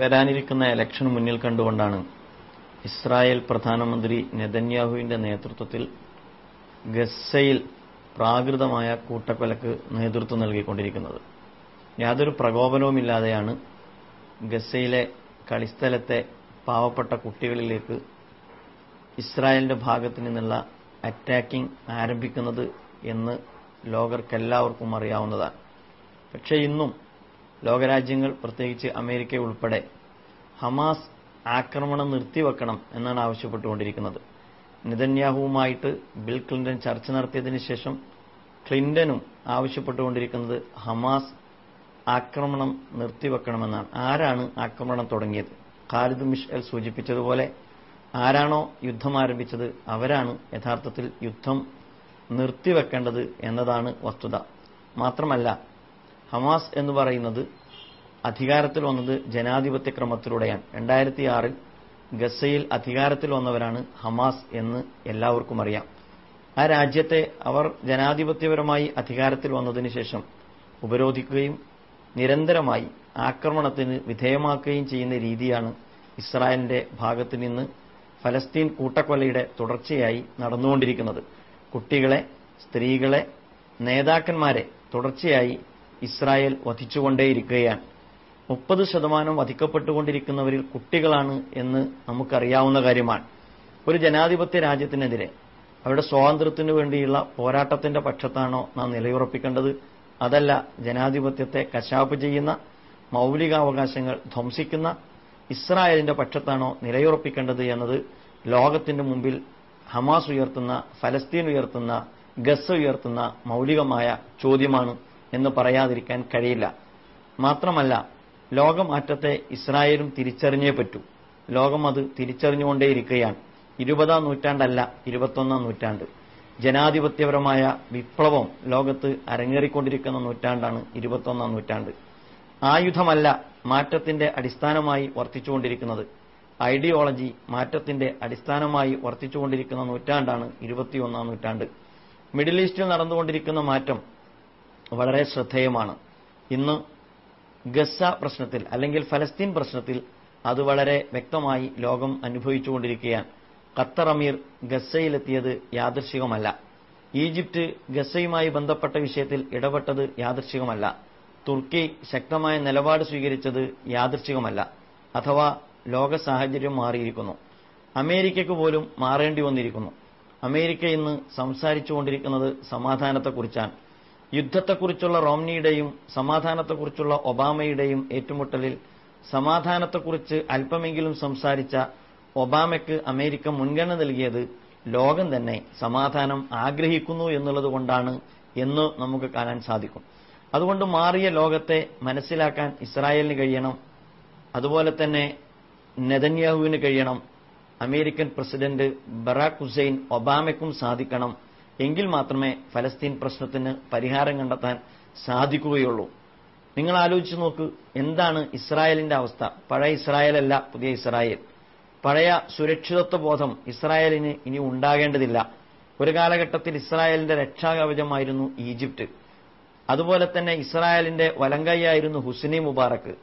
വരാനിരിക്കുന്ന ഇലക്ഷൻ മുന്നിൽ കണ്ടുകൊണ്ടാണ് ഇസ്രായേൽ പ്രധാനമന്ത്രി നെതന്യാഹുവിന്റെ നേതൃത്വത്തിൽ ഗസയിൽ പ്രാകൃതമായ കൂട്ടക്കൊലക്ക് നേതൃത്വം നൽകിക്കൊണ്ടിരിക്കുന്നത്. യാതൊരു പ്രകോപനവുമില്ലാതെയാണ് ഗസയിലെ കളിസ്ഥലത്തെ പാവപ്പെട്ട കുട്ടികളിലേക്ക് ഇസ്രായേലിന്റെ ഭാഗത്തു നിന്നുള്ള അറ്റാക്കിംഗ് ആരംഭിക്കുന്നത് എന്ന് ലോകർക്കെല്ലാവർക്കും അറിയാവുന്നതാണ്. പക്ഷേ ഇന്നും ലോകരാജ്യങ്ങൾ പ്രത്യേകിച്ച് അമേരിക്ക ഉൾപ്പെടെ ഹമാസ് ആക്രമണം നിർത്തിവെക്കണം എന്നാണ് ആവശ്യപ്പെട്ടുകൊണ്ടിരിക്കുന്നത്. നിതന്യാഹുവുമായിട്ട് ബിൽ ക്ലിന്റൺ ചർച്ച നടത്തിയതിനു ശേഷം ക്ലിന്റനും ആവശ്യപ്പെട്ടുകൊണ്ടിരിക്കുന്നത് ഹമാസ് ആക്രമണം നിർത്തിവെക്കണമെന്നാണ്. ആരാണ് ആക്രമണം തുടങ്ങിയത്? ഖാലിദ് മിഷൽ സൂചിപ്പിച്ചതുപോലെ ആരാണോ യുദ്ധം ആരംഭിച്ചത്? അവരാണ് യഥാർത്ഥത്തിൽ യുദ്ധം നിർത്തിവെക്കേണ്ടത് എന്നതാണ് വസ്തുത. മാത്രമല്ല ഹമാസ് എന്ന് പറയുന്നത് അധികാരത്തിൽ വന്നത് ജനാധിപത്യ ക്രമത്തിലൂടെയാണ്. രണ്ടായിരത്തി ആറിൽ ഗസയിൽ അധികാരത്തിൽ വന്നവരാണ് ഹമാസ് എന്ന് എല്ലാവർക്കും അറിയാം. ആ രാജ്യത്തെ അവർ ജനാധിപത്യപരമായി അധികാരത്തിൽ വന്നതിന് ശേഷം ഉപരോധിക്കുകയും നിരന്തരമായി ആക്രമണത്തിന് വിധേയമാക്കുകയും ചെയ്യുന്ന രീതിയാണ് ഇസ്രായേലിന്റെ ഭാഗത്ത് നിന്ന് ഫലസ്തീൻ കൂട്ടക്കൊലയുടെ തുടർച്ചയായി നടന്നുകൊണ്ടിരിക്കുന്നത്. കുട്ടികളെ സ്ത്രീകളെ നേതാക്കന്മാരെ തുടർച്ചയായി ഇസ്രായേൽ വധിച്ചുകൊണ്ടേയിരിക്കുകയാണ്. മുപ്പത് ശതമാനം വധിക്കപ്പെട്ടുകൊണ്ടിരിക്കുന്നവരിൽ കുട്ടികളാണ് എന്ന് നമുക്കറിയാവുന്ന കാര്യമാണ്. ഒരു ജനാധിപത്യ രാജ്യത്തിനെതിരെ അവരുടെ സ്വാതന്ത്ര്യത്തിനു വേണ്ടിയുള്ള പോരാട്ടത്തിന്റെ പക്ഷത്താണോ നാം നിലയുറപ്പിക്കേണ്ടത്? അതല്ല ജനാധിപത്യത്തെ കശാപ്പ് ചെയ്യുന്ന മൗലികാവകാശങ്ങൾ ധ്വംസിക്കുന്ന ഇസ്രായേലിന്റെ പക്ഷത്താണോ നിലയുറപ്പിക്കേണ്ടത് എന്നത് ലോകത്തിന്റെ മുമ്പിൽ ഹമാസ് ഉയർത്തുന്ന ഫലസ്തീൻ ഉയർത്തുന്ന ഗസ് ഉയർത്തുന്ന മൗലികമായ ചോദ്യമാണ്. എന്ന് പറയാതിരിക്കാൻ കഴിയില്ല. മാത്രമല്ല ലോകമാറ്റത്തെ ഇസ്രായേലും തിരിച്ചറിഞ്ഞേ പറ്റൂ. ലോകം അത് തിരിച്ചറിഞ്ഞുകൊണ്ടേയിരിക്കുകയാണ്. ഇരുപതാം നൂറ്റാണ്ടല്ല ഇരുപത്തൊന്നാം നൂറ്റാണ്ട്. ജനാധിപത്യപരമായ വിപ്ലവം ലോകത്ത് അരങ്ങേറിക്കൊണ്ടിരിക്കുന്ന നൂറ്റാണ്ടാണ് ഇരുപത്തൊന്നാം നൂറ്റാണ്ട്. ആയുധമല്ല മാറ്റത്തിന്റെ അടിസ്ഥാനമായി വർത്തിച്ചുകൊണ്ടിരിക്കുന്നത്. ഐഡിയോളജി മാറ്റത്തിന്റെ അടിസ്ഥാനമായി വർത്തിച്ചുകൊണ്ടിരിക്കുന്ന നൂറ്റാണ്ടാണ് ഇരുപത്തിയൊന്നാം നൂറ്റാണ്ട്. മിഡിൽ ഈസ്റ്റിൽ നടന്നുകൊണ്ടിരിക്കുന്ന മാറ്റം വളരെ ശ്രദ്ധേയമാണ്. ഇന്ന് ഗസ പ്രശ്നത്തിൽ അല്ലെങ്കിൽ ഫലസ്തീൻ പ്രശ്നത്തിൽ അത് വളരെ വ്യക്തമായി ലോകം അനുഭവിച്ചുകൊണ്ടിരിക്കുകയാണ്. ഖത്തർ അമീർ ഗസയിലെത്തിയത് യാദൃശികമല്ല. ഈജിപ്റ്റ് ഗസയുമായി ബന്ധപ്പെട്ട വിഷയത്തിൽ ഇടപെട്ടത് യാദൃശികമല്ല. തുർക്കി ശക്തമായ നിലപാട് സ്വീകരിച്ചത് യാദൃശികമല്ല. അഥവാ ലോക സാഹചര്യം മാറിയിരിക്കുന്നു. അമേരിക്കയ്ക്ക് പോലും മാറേണ്ടി വന്നിരിക്കുന്നു. അമേരിക്ക ഇന്ന് സംസാരിച്ചുകൊണ്ടിരിക്കുന്നത് സമാധാനത്തെക്കുറിച്ചാണ്. യുദ്ധത്തെക്കുറിച്ചുള്ള റോംനിയുടെയും സമാധാനത്തെക്കുറിച്ചുള്ള ഒബാമയുടെയും ഏറ്റുമുട്ടലിൽ സമാധാനത്തെക്കുറിച്ച് അല്പമെങ്കിലും സംസാരിച്ച ഒബാമയ്ക്ക് അമേരിക്ക മുൻഗണന നൽകിയത് ലോകം തന്നെ സമാധാനം ആഗ്രഹിക്കുന്നു എന്നുള്ളതുകൊണ്ടാണ് എന്ന് നമുക്ക് കാണാൻ സാധിക്കും. അതുകൊണ്ട് മാറിയ ലോകത്തെ മനസ്സിലാക്കാൻ ഇസ്രായേലിന് കഴിയണം. അതുപോലെ തന്നെ നെതന്യാഹുവിന് കഴിയണം. അമേരിക്കൻ പ്രസിഡന്റ് ബറാഖ് ഹുസൈൻ ഒബാമയ്ക്കും സാധിക്കണം. എങ്കിൽ മാത്രമേ ഫലസ്തീൻ പ്രശ്നത്തിന് പരിഹാരം കണ്ടെത്താൻ സാധിക്കുകയുള്ളൂ. നിങ്ങൾ ആലോചിച്ച് നോക്ക് എന്താണ് ഇസ്രായേലിന്റെ അവസ്ഥ? പഴയ ഇസ്രായേലല്ല പുതിയ ഇസ്രായേൽ. പഴയ സുരക്ഷിതത്വ ബോധം ഇസ്രായേലിന് ഇനി ഉണ്ടാകേണ്ടതില്ല. ഒരു കാലഘട്ടത്തിൽ ഇസ്രായേലിന്റെ രക്ഷാകവചമായിരുന്നു ഈജിപ്ത്. അതുപോലെ തന്നെ ഇസ്രായേലിന്റെ വലങ്കൈയായിരുന്നു ഹുസ്നി മുബാറക്ക്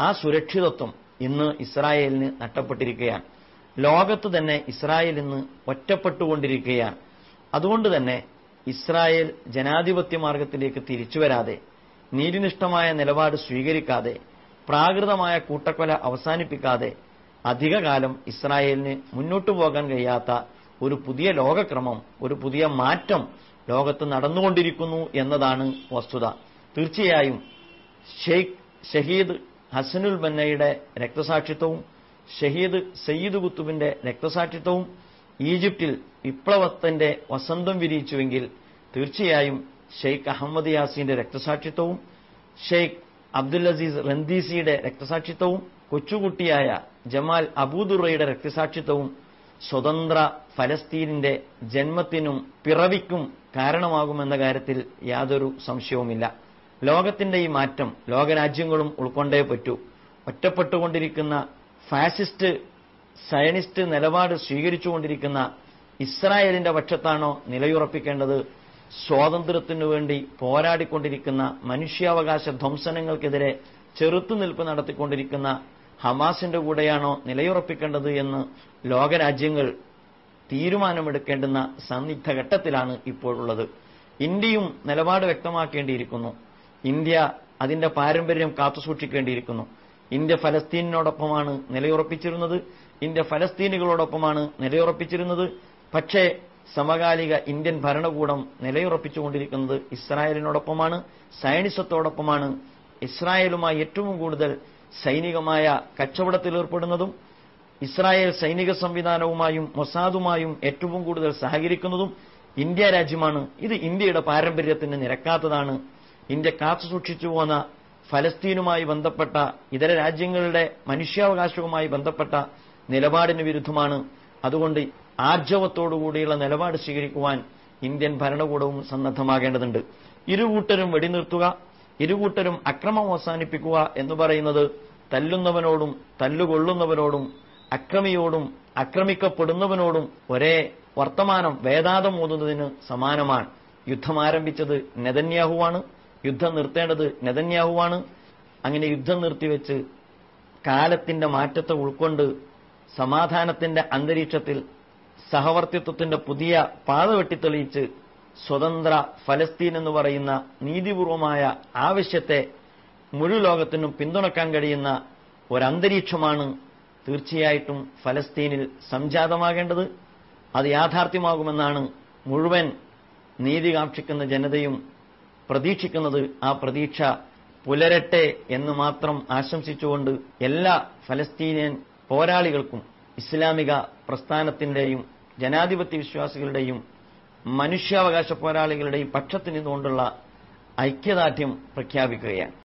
ആ സുരക്ഷിതത്വം ഇന്ന് ഇസ്രായേലിന് നഷ്ടപ്പെട്ടിരിക്കുകയാണ്. ലോകത്ത് തന്നെ ഇസ്രായേൽ ഇന്ന് ഒറ്റപ്പെട്ടുകൊണ്ടിരിക്കുകയാണ്. അതുകൊണ്ട് തന്നെ ഇസ്രായേൽ ജനാധിപത്യ മാർഗത്തിലേക്ക് തിരിച്ചുവരാതെ നീതിനിഷ്ഠമായ നിലപാട് സ്വീകരിക്കാതെ പ്രാകൃതമായ കൂട്ടക്കൊല അവസാനിപ്പിക്കാതെ അധികകാലം ഇസ്രായേലിന് മുന്നോട്ടു പോകാൻ കഴിയാത്ത ഒരു പുതിയ ലോകക്രമം ഒരു പുതിയ മാറ്റം ലോകത്ത് നടന്നുകൊണ്ടിരിക്കുന്നു എന്നതാണ് വസ്തുത. തീർച്ചയായും ഷെയ്ഖ് ഷഹീദ് ഹസനുൽ ബന്നയുടെ രക്തസാക്ഷിത്വവും ഷഹീദ് സയ്യിദ് കുത്തുബിന്റെ രക്തസാക്ഷിത്വവും ഈജിപ്തിൽ വിപ്ലവത്തിന്റെ വസന്തം വിരിയിച്ചുവെങ്കിൽ തീർച്ചയായും ഷെയ്ഖ് അഹമ്മദ് യാസിന്റെ രക്തസാക്ഷിത്വവും ഷെയ്ഖ് അബ്ദുൽ അസീസ് റന്ദീസിയുടെ രക്തസാക്ഷിത്വവും കൊച്ചുകുട്ടിയായ ജമാൽ അബൂദുറയുടെ രക്തസാക്ഷിത്വവും സ്വതന്ത്ര ഫലസ്തീനിന്റെ ജന്മത്തിനും പിറവിക്കും കാരണമാകുമെന്ന കാര്യത്തിൽ യാതൊരു സംശയവുമില്ല. ലോകത്തിന്റെ ഈ മാറ്റം ലോകരാജ്യങ്ങളും ഉൾക്കൊണ്ടേ പറ്റൂ. ഒറ്റപ്പെട്ടുകൊണ്ടിരിക്കുന്ന ഫാസിസ്റ്റ് സയനിസ്റ്റ് നിലപാട് സ്വീകരിച്ചുകൊണ്ടിരിക്കുന്ന ഇസ്രായേലിന്റെ പക്ഷത്താണോ നിലയുറപ്പിക്കേണ്ടത്? സ്വാതന്ത്ര്യത്തിനു വേണ്ടി പോരാടിക്കൊണ്ടിരിക്കുന്ന മനുഷ്യാവകാശ ധ്വംസനങ്ങൾക്കെതിരെ ചെറുത്തുനിൽപ്പ് നടത്തിക്കൊണ്ടിരിക്കുന്ന ഹമാസിന്റെ കൂടെയാണോ നിലയുറപ്പിക്കേണ്ടത് എന്ന് ലോകരാജ്യങ്ങൾ തീരുമാനമെടുക്കേണ്ടുന്ന സന്നിഗ്ധ ഘട്ടത്തിലാണ് ഇപ്പോഴുള്ളത്. ഇന്ത്യയും നിലപാട് വ്യക്തമാക്കേണ്ടിയിരിക്കുന്നു. ഇന്ത്യ അതിന്റെ പാരമ്പര്യം കാത്തുസൂക്ഷിക്കേണ്ടിയിരിക്കുന്നു. ഇന്ത്യ ഫലസ്തീനിനോടൊപ്പമാണ് നിലയുറപ്പിച്ചിരുന്നത്. ഇന്ത്യ ഫലസ്തീനുകളോടൊപ്പമാണ് നിലയുറപ്പിച്ചിരുന്നത്. പക്ഷേ സമകാലിക ഇന്ത്യൻ ഭരണകൂടം നിലയുറപ്പിച്ചുകൊണ്ടിരിക്കുന്നത് ഇസ്രായേലിനോടൊപ്പമാണ്. സയനിസത്തോടൊപ്പമാണ് ഇസ്രായേലുമായി ഏറ്റവും കൂടുതൽ സൈനികമായ കച്ചവടത്തിൽ ഏർപ്പെടുന്നതും ഇസ്രായേൽ സൈനിക സംവിധാനവുമായും മൊസാദുമായും ഏറ്റവും കൂടുതൽ സഹകരിക്കുന്നതും ഇന്ത്യ രാജ്യമാണ്. ഇത് ഇന്ത്യയുടെ പാരമ്പര്യത്തിന് നിരക്കാത്തതാണ്. ഇന്ത്യ കാത്തു സൂക്ഷിച്ചു പോന്ന ഫലസ്തീനുമായി ബന്ധപ്പെട്ട ഇതര രാജ്യങ്ങളുടെ മനുഷ്യാവകാശവുമായി ബന്ധപ്പെട്ട നിലപാടിന് വിരുദ്ധമാണ്. അതുകൊണ്ട് ആർജവത്തോടുകൂടിയുള്ള നിലപാട് സ്വീകരിക്കുവാൻ ഇന്ത്യൻ ഭരണകൂടവും സന്നദ്ധമാകേണ്ടതുണ്ട്. ഇരുകൂട്ടരും വെടിനിർത്തുക ഇരുകൂട്ടരും അക്രമം അവസാനിപ്പിക്കുക എന്ന് പറയുന്നത് തല്ലുന്നവനോടും തല്ലുകൊള്ളുന്നവനോടും അക്രമിയോടും അക്രമിക്കപ്പെടുന്നവനോടും ഒരേ വർത്തമാനം വേദാതം ഓതുന്നതിന് സമാനമാണ്. യുദ്ധം ആരംഭിച്ചത് നെതന്യാഹുവാണ് യുദ്ധം നിർത്തേണ്ടത് നെതന്യാഹുവാണ്. അങ്ങനെ യുദ്ധം നിർത്തിവെച്ച് കാലത്തിന്റെ മാറ്റത്തെ ഉൾക്കൊണ്ട് സമാധാനത്തിന്റെ അന്തരീക്ഷത്തിൽ സഹവർത്തിത്വത്തിന്റെ പുതിയ പാത വെട്ടിത്തെളിയിച്ച് സ്വതന്ത്ര ഫലസ്തീൻ എന്ന് പറയുന്ന നീതിപൂർവമായ ആവശ്യത്തെ മുഴു ലോകത്തിനും പിന്തുണക്കാൻ കഴിയുന്ന ഒരന്തരീക്ഷമാണ് തീർച്ചയായിട്ടും ഫലസ്തീനിൽ സംജാതമാകേണ്ടത്. അത് യാഥാർത്ഥ്യമാകുമെന്നാണ് മുഴുവൻ നീതി കാക്ഷിക്കുന്ന ജനതയും പ്രതീക്ഷിക്കുന്നത്. ആ പ്രതീക്ഷ പുലരട്ടെ എന്ന് മാത്രം ആശംസിച്ചുകൊണ്ട് എല്ലാ ഫലസ്തീനിയൻ പോരാളികൾക്കും ഇസ്ലാമിക പ്രസ്ഥാനത്തിന്റെയും ജനാധിപത്യ വിശ്വാസികളുടെയും മനുഷ്യാവകാശ പോരാളികളുടെയും പക്ഷത്ത് നിന്നുകൊണ്ടുള്ള ഐക്യദാർഢ്യം പ്രഖ്യാപിക്കുകയാണ്.